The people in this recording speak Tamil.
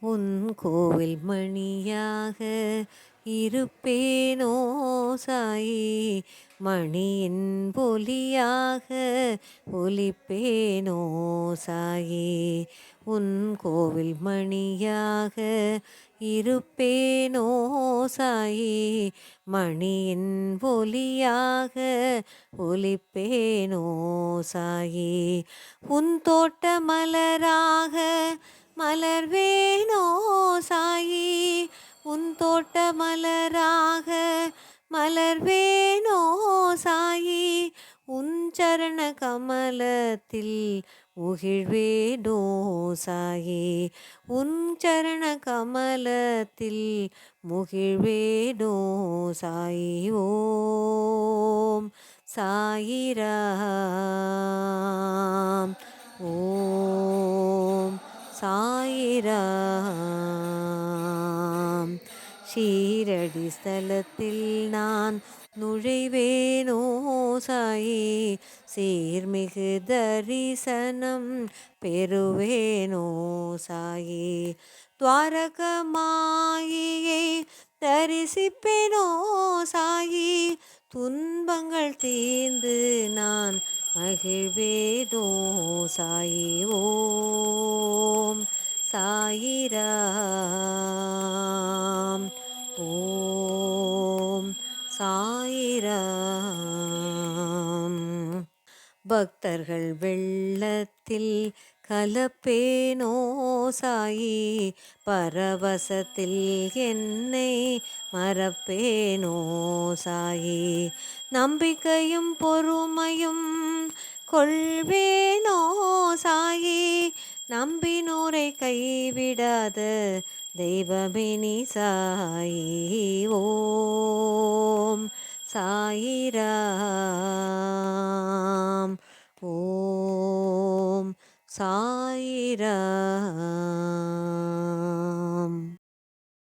உன் கோவில் மணியாக இருப்பேனோ சாயி? மணியின் பொலியாக ஒலிப்பேனோ சாயி? உன் கோவில் மணியாக இருப்பேனோ சாயி? மணியின் ஒலியாக ஒலிப்பேனோ சாயி? உன் தோட்ட மலராக மலர்வேனோ சாயி உன் தோட்ட மலராக மலர்வேனோ சாயி உன் சரண கமலத்தில் முகிழ்வேனோ சாயி உன் சரண கமலத்தில் முகிழ்வேனோ சாயி ஓம் சாயிரா சாயிராம். ஷீரடி ஸ்தலத்தில் நான் நுழைவேனோ சாயி. சீர்மிகு தரிசனம் பெறுவேனோ சாயி. துவாரகமாயியை தரிசிப்பேனோ சாயி. துன்பங்கள் தீர்ந்து நான் மகிழ்வேதோ சாயி ஓம் சாயிராம். ஓம் சாயிராம். பக்தர்கள் வெள்ளத்தில் கலப்பேனோ சாயி பரவசத்தில் என்னை மறப்பேனோ சாயி. நம்பிக்கையும் பொறுமையும் கொள்வேனோ சாயி. நம்பினோரை கைவிடாத தெய்வமினி சாயி. ஓம் சாயிரா. ஓம் சாயிராம்